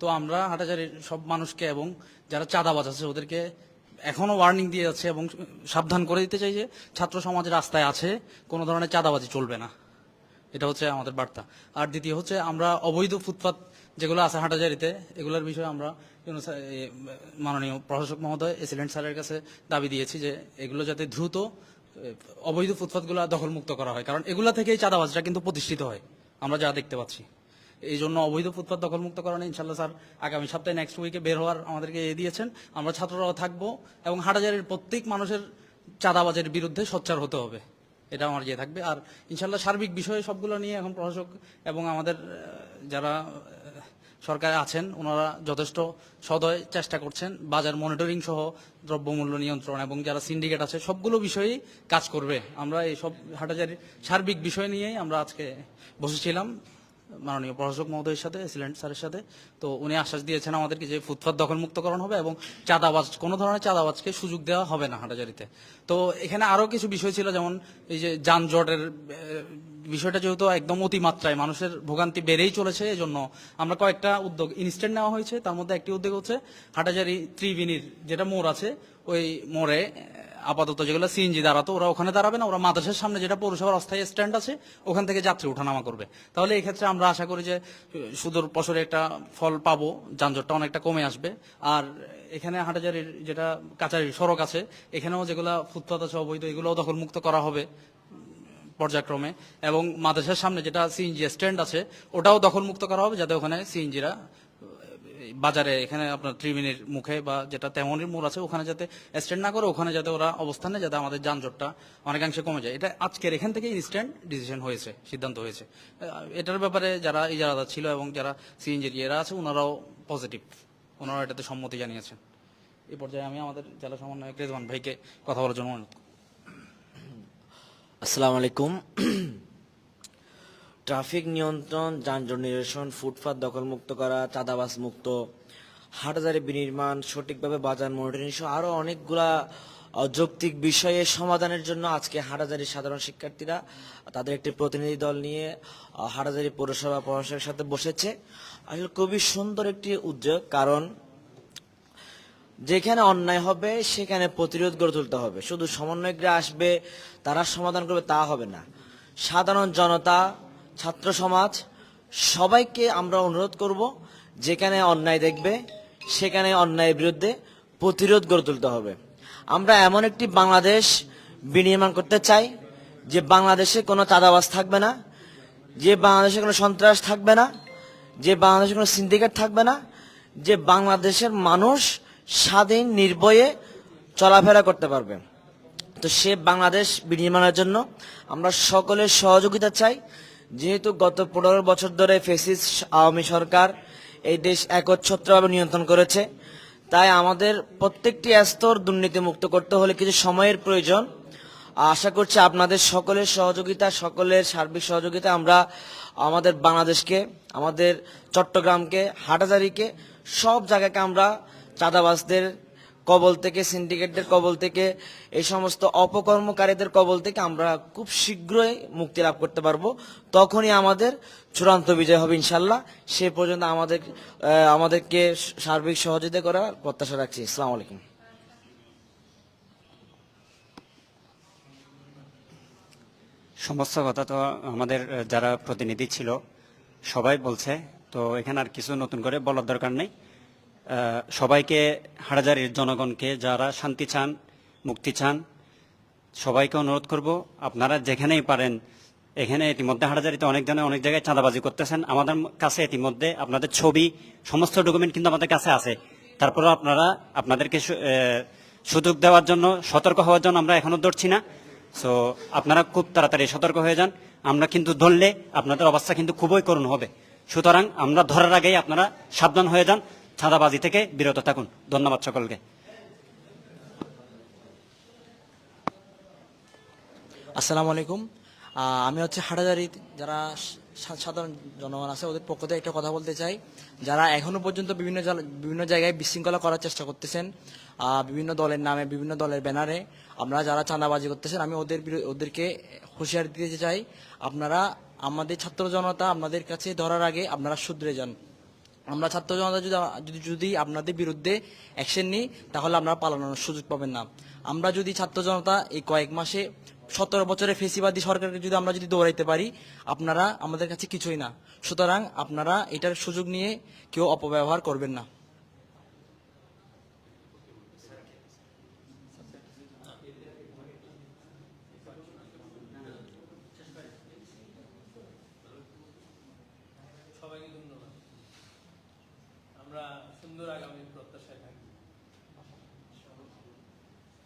তো আমরা হাটাজারির সব মানুষকে এবং যারা চাঁদাবাজ আছে, ওদেরকে এখনও ওয়ার্নিং দিয়ে যাচ্ছে এবং সাবধান করে দিতে চাই যে ছাত্র সমাজ রাস্তায় আছে, কোনো ধরনের চাঁদাবাজি চলবে না। এটা হচ্ছে আমাদের বার্তা। আর দ্বিতীয় হচ্ছে আমরা অবৈধ ফুটপাত যেগুলো আছে হাটাজারিতে এগুলোর বিষয়ে আমরা মাননীয় প্রশাসক মহোদয় এসিলেন্ট স্যারের কাছে দাবি দিয়েছি যে এগুলো যাতে দ্রুত অবৈধ ফুটপাতগুলো দখলমুক্ত করা হয়। কারণ এগুলো থেকেই চাঁদাবাজটা কিন্তু প্রতিষ্ঠিত হয়। আমরা যা দেখতে পাচ্ছি। এই জন্য অবৈধ ফুটপাত দখলমুক্ত করা নিয়ে ইনশাল্লাহ স্যার, আগামী সপ্তাহে নেক্সট উইকে বের হওয়ার আমাদেরকে এ দিয়েছেন। আমরা ছাত্ররাও থাকব এবং হাটাজারির প্রত্যেক মানুষের চাঁদাবাজের বিরুদ্ধে সোচ্চার হতে হবে। এটা আমার ইয়ে থাকবে। আর ইনশাল্লাহ সার্বিক বিষয়ে সবগুলো নিয়ে এখন প্রশাসক এবং আমাদের যারা সরকারে আছেন, ওনারা যথেষ্ট সদয় চেষ্টা করছেন। বাজার মনিটরিং সহ দ্রব্যমূল্য নিয়ন্ত্রণ এবং যারা সিন্ডিকেট আছে, সবগুলো বিষয়েই কাজ করবে। আমরা এই সব হাটাজারির সার্বিক বিষয় নিয়েই আমরা আজকে বসেছিলাম। মাননীয় প্রশাসক মহোদয়ের সাথে এসিলেন্ট স্যারের সাথে। তো উনি আশ্বাস দিয়েছেন আমাদেরকে যে ফুটপাত দখল মুক্তকরণ হবে এবং চাঁদাবাজ, কোনো ধরনের চাঁদাবাজকে সুযোগ দেওয়া হবে না হাটাজারিতে। তো এখানে আরও কিছু বিষয় ছিল, যেমন এই যে যানজটের বিষয়টা যেহেতু একদম অতিমাত্রায়, মানুষের ভোগান্তি বেড়েই চলেছে এই জন্য আমরা কয়েকটা উদ্যোগ ইনস্ট্যান্ট নেওয়া হয়েছে। তার মধ্যে একটি উদ্যোগ হচ্ছে হাটাজারি ত্রিবেণীর যেটা মোড় আছে, ওই মোড়ে আপাতত যেগুলো সিএনজি দাঁড়াতো ওরা ওখানে দাঁড়াবে না, ওরা মাদ্রাসার সামনে যেটা পৌরসভার অস্থায়ী স্ট্যান্ড আছে, ওখান থেকে যাত্রী ওঠানামা করবে। তাহলে এই ক্ষেত্রে আমরা আশা করি যে, সুদূর পশরে একটা ফল পাবো, যানজটটা অনেকটা কমে আসবে। আর এখানে হাটাজারির যেটা কাচারির সড়ক আছে, এখানেও যেগুলা ফুটপাত আছে, অবৈধ, এগুলোও দখলমুক্ত করা হবে পর্যায়ক্রমে। এবং মাদ্রাসার সামনে যেটা সিএনজি স্ট্যান্ড আছে, ওটাও দখলমুক্ত করা হবে, যাতে ওখানে সিএনজিরা বাজারে এখানে আপনার ত্রিবেণীর মুখে বা যেটা তেমনির মোড় আছে, ওখানে যাতে স্ট্যান্ড না করে ওখানে যাতে ওরা অবস্থানে যাতে আমাদের যানজটটা অনেকাংশে কমে যায়। এটা আজকের এখান থেকে ইনস্ট্যান্ট ডিসিশন হয়েছে, সিদ্ধান্ত হয়েছে। এটার ব্যাপারে যারা ইজারাদার ছিল এবং যারা সিএনজির ইয়েরা আছে, ওনারাও পজিটিভ ওনারাও এটাতে সম্মতি জানিয়েছেন। এই পর্যায়ে আমি আমাদের জেলা সমন্বয়ক রেজওয়ান ভাইকে কথা বলার জন্য অনুরোধ আসসালামু আলাইকুম। ট্রাফিক নিয়ন্ত্রণ, যানজট নিরসন, ফুটপাত দখলমুক্ত করা চাঁদাবাস মুক্ত হাটবাজারে বিনির্মাণ, সঠিকভাবে বাজার মনিটরিং সহ আরও অনেকগুলা অযৌক্তিক বিষয়ে সমাধানের জন্য আজকে হাটাজারির সাধারণ শিক্ষার্থীরা তাদের একটি প্রতিনিধি দল নিয়ে হাটাজারি পৌরসভা প্রশাসকের সাথে বসেছে। আসলে খুবই সুন্দর একটি উদ্যোগ, কারণ যেখানে অন্যায় হবে, সেখানে প্রতিরোধ গড়ে তুলতে হবে। শুধু সমন্বয়করা আসবে, তারা সমাধান করবে তা হবে না। সাধারণ জনতা ছাত্র সমাজ, সবাইকে আমরা অনুরোধ করব, যেখানে অন্যায় দেখবে, সেখানে অন্যায়ের বিরুদ্ধে প্রতিরোধ গড়ে তুলতে হবে। আমরা এমন একটি বাংলাদেশ বিনির্মাণ করতে চাই, যে বাংলাদেশে কোনো চাঁদাবাজ থাকবে না, যে বাংলাদেশে কোনো সন্ত্রাস থাকবে না, যে বাংলাদেশে কোনো সিন্ডিকেট থাকবে না, যে বাংলাদেশের মানুষ স্বাধীন, নির্ভয়ে চলাফেরা করতে পারবে। তো সে বাংলাদেশ বিনির্মাণের জন্য আমরা সকলের সহযোগিতা চাই যেহেতু গত পনেরো বছর ধরে ফেসিস আওয়ামী সরকার এই দেশ একচ্ছত্রভাবে নিয়ন্ত্রণ করেছে, তাই আমাদের প্রত্যেকটি স্তর দুর্নীতিমুক্ত করতে হলে কিছু সময়ের প্রয়োজন। আশা করছি আপনাদের সকলের সহযোগিতা, সকলের সার্বিক সহযোগিতা আমরা আমাদের বাংলাদেশকে, আমাদের চট্টগ্রামকে হাটাজারিকে সব জায়গাকে আমরা চাঁদাবাজদের কবল থেকে সিন্ডিকেটদের কবল থেকে, এই সমস্ত অপকর্মকারীদের কবল থেকে আমরা খুব শীঘ্রই মুক্তি লাভ করতে পারব। তখনই আমাদের চূড়ান্ত বিজয় হবে ইনশাল্লাহ সে পর্যন্ত আমাদের আমাদেরকে সার্বিক সহযোগিতা করার প্রত্যাশা রাখছি। আসসালামু আলাইকুম। সমস্ত কথা তো আমাদের যারা প্রতিনিধি ছিল, সবাই বলছে। তো এখানে আর কিছু নতুন করে বলার দরকার নেই। সবাইকে হাটাজারির জনগণকে যারা শান্তি চান, মুক্তি চান, সবাইকে অনুরোধ করব, আপনারা যেখানেই পারেন, এখানে ইতিমধ্যে হাটাজারিতে অনেক জনে অনেক জায়গায় চাঁদাবাজি করতেছেন। আমাদের কাছে ইতিমধ্যে আপনাদের ছবি, সমস্ত ডকুমেন্ট কিন্তু আমাদের কাছে আছে। তারপরেও আপনারা আপনাদেরকে সুযোগ দেওয়ার জন্য সতর্ক হওয়ার জন্য আমরা এখনও ধরছি না। সো আপনারা খুব তাড়াতাড়ি সতর্ক হয়ে যান। আমরা কিন্তু ধরলে আপনাদের অবস্থা কিন্তু খুবই করুণ হবে। সুতরাং আমরা ধরার আগেই আপনারা সাবধান হয়ে যান। ছাদাবাজি থেকে বিরত থাকুন। ধন্যবাদ সকলকে। আসসালামু আলাইকুম। আমি হচ্ছে হাটাজারি, যারা সাধারণ জনগণ আছে, ওদের পক্ষ থেকে একটা কথা বলতে চাই। যারা এখনও পর্যন্ত বিভিন্ন বিভিন্ন জায়গায় বিশৃঙ্খলা করার চেষ্টা করতেছেন বিভিন্ন দলের নামে, বিভিন্ন দলের ব্যানারে আপনারা যারা চাঁদাবাজি করতেছেন, আমি ওদের ওদেরকে হুঁশিয়ারি দিতে চাই, আপনারা আমাদের ছাত্র জনতা আপনাদের কাছে ধরার আগে আপনারা শুধরে যান। আমরা ছাত্র জনতা যদি যদি আপনাদের বিরুদ্ধে অ্যাকশন নিই, তাহলে আপনারা পালানোর সুযোগ পাবেন না। আমরা যদি ছাত্র জনতা এই কয়েক মাসে সতেরো বছরের ফেসিবাদী সরকারকে যদি আমরা যদি দৌড়াইতে পারি, আপনারা আমাদের কাছে কিছুই না। সুতরাং আপনারা এটার সুযোগ নিয়ে কেউ অপব্যবহার করবেন না। সুন্দর আগামী প্রত্যাশায় থাকি